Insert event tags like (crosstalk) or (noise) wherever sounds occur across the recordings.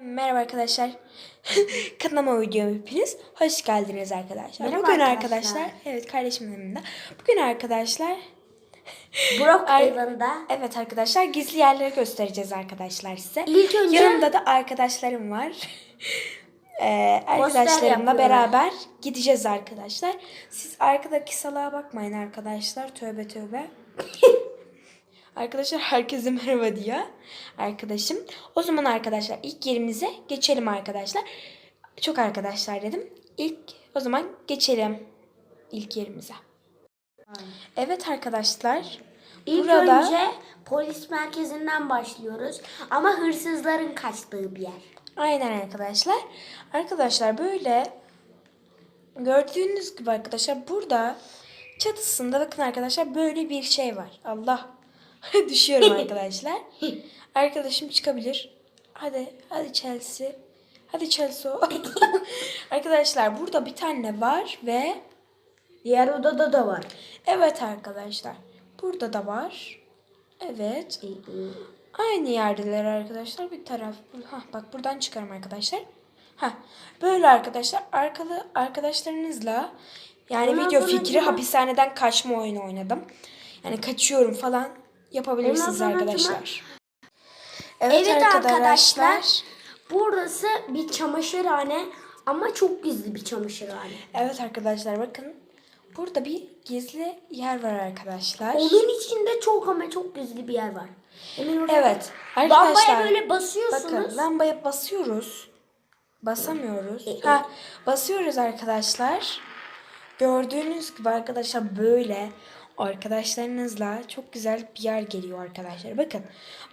Merhaba arkadaşlar. (laughs) Kanalıma videoma hepiniz hoş geldiniz arkadaşlar. Merhaba Bugün arkadaşlar. arkadaşlar, evet kardeşimin yanında. Bugün arkadaşlar, (laughs) Brock Haven'da evet arkadaşlar gizli yerleri göstereceğiz arkadaşlar size. İlk önce- Yanımda da arkadaşlarım var. (laughs) Ee, arkadaşlarımla beraber gideceğiz arkadaşlar. Siz arkadaki salağa bakmayın arkadaşlar. Tövbe tövbe. Arkadaşlar herkese merhaba diyor arkadaşım. O zaman arkadaşlar ilk yerimize geçelim arkadaşlar. Çok arkadaşlar dedim. İlk o zaman geçelim ilk yerimize. Evet arkadaşlar. İlk burada önce polis merkezinden başlıyoruz. Ama hırsızların kaçtığı bir yer. aynen arkadaşlar. Arkadaşlar böyle gördüğünüz gibi arkadaşlar burada çatısında bakın arkadaşlar böyle bir şey var. Allah (laughs) düşüyorum arkadaşlar. (laughs) Arkadaşım çıkabilir. Hadi hadi Chelsea. Hadi Chelsea. (laughs) arkadaşlar burada bir tane var ve Diğer odada da var. evet arkadaşlar. Burada da var. Evet. Aynı yerdeler arkadaşlar. Bir taraf. Hah, bak buradan çıkarım arkadaşlar. Ha böyle arkadaşlar arkalı arkadaşlarınızla yani Ondan video fikri hapishaneden kaçma oyunu oynadım. Yani kaçıyorum falan yapabilirsiniz arkadaşlar. Evet, Evet arkadaşlar. arkadaşlar. Burası bir çamaşırhane ama çok gizli bir çamaşırhane. Evet arkadaşlar bakın. Burada bir gizli yer var arkadaşlar. Onun içinde çok ama çok gizli bir yer var. Oraya Evet Lambaya arkadaşlar. böyle basıyorsunuz. Bakın lambaya basıyoruz. Basamıyoruz. Ha, basıyoruz arkadaşlar. Gördüğünüz gibi arkadaşlar böyle arkadaşlarınızla çok güzel bir yer geliyor arkadaşlar. Bakın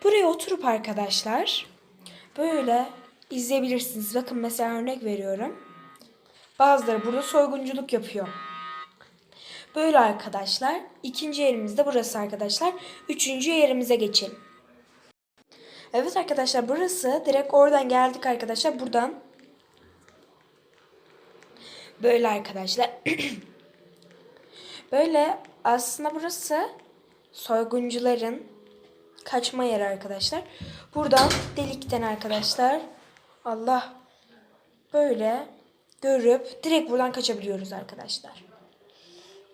buraya oturup arkadaşlar böyle izleyebilirsiniz. Bakın mesela örnek veriyorum. Bazıları burada soygunculuk yapıyor. Böyle arkadaşlar. İkinci yerimiz de burası arkadaşlar. Üçüncü yerimize geçelim. Evet arkadaşlar burası direkt oradan geldik arkadaşlar buradan. Böyle arkadaşlar. (clears throat) Böyle aslında burası soyguncuların kaçma yeri arkadaşlar. Buradan delikten arkadaşlar Allah böyle görüp direkt buradan kaçabiliyoruz arkadaşlar.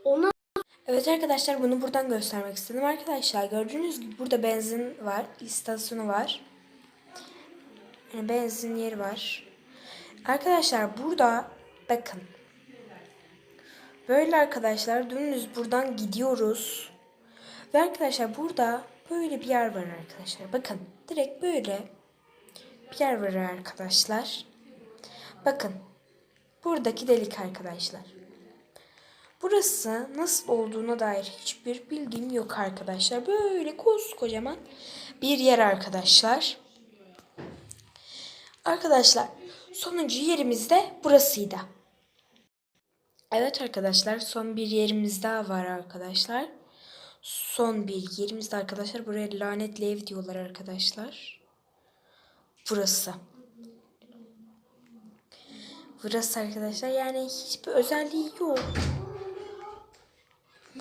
Ona Evet arkadaşlar bunu buradan göstermek istedim. Arkadaşlar gördüğünüz gibi burada benzin var. istasyonu var. Yani benzin yeri var. Arkadaşlar burada bakın. Böyle arkadaşlar dümdüz buradan gidiyoruz. Ve arkadaşlar burada böyle bir yer var arkadaşlar. Bakın direkt böyle bir yer var arkadaşlar. Bakın. Buradaki delik arkadaşlar. Burası nasıl olduğuna dair hiçbir bilgim yok arkadaşlar. Böyle koskocaman bir yer arkadaşlar. Arkadaşlar sonuncu yerimiz de burasıydı. Evet arkadaşlar son bir yerimiz daha var arkadaşlar. Son bir yerimiz de arkadaşlar. Buraya lanetli ev diyorlar arkadaşlar. Burası. Burası arkadaşlar yani hiçbir özelliği yok.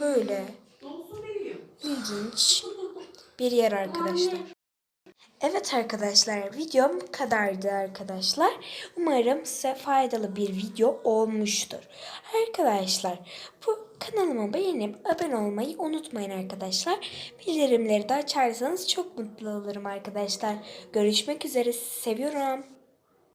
Böyle ilginç bir yer arkadaşlar. Evet arkadaşlar videom bu kadardı arkadaşlar. Umarım size faydalı bir video olmuştur. Arkadaşlar bu kanalıma beğenip abone olmayı unutmayın arkadaşlar. Bildirimleri de açarsanız çok mutlu olurum arkadaşlar. Görüşmek üzere seviyorum.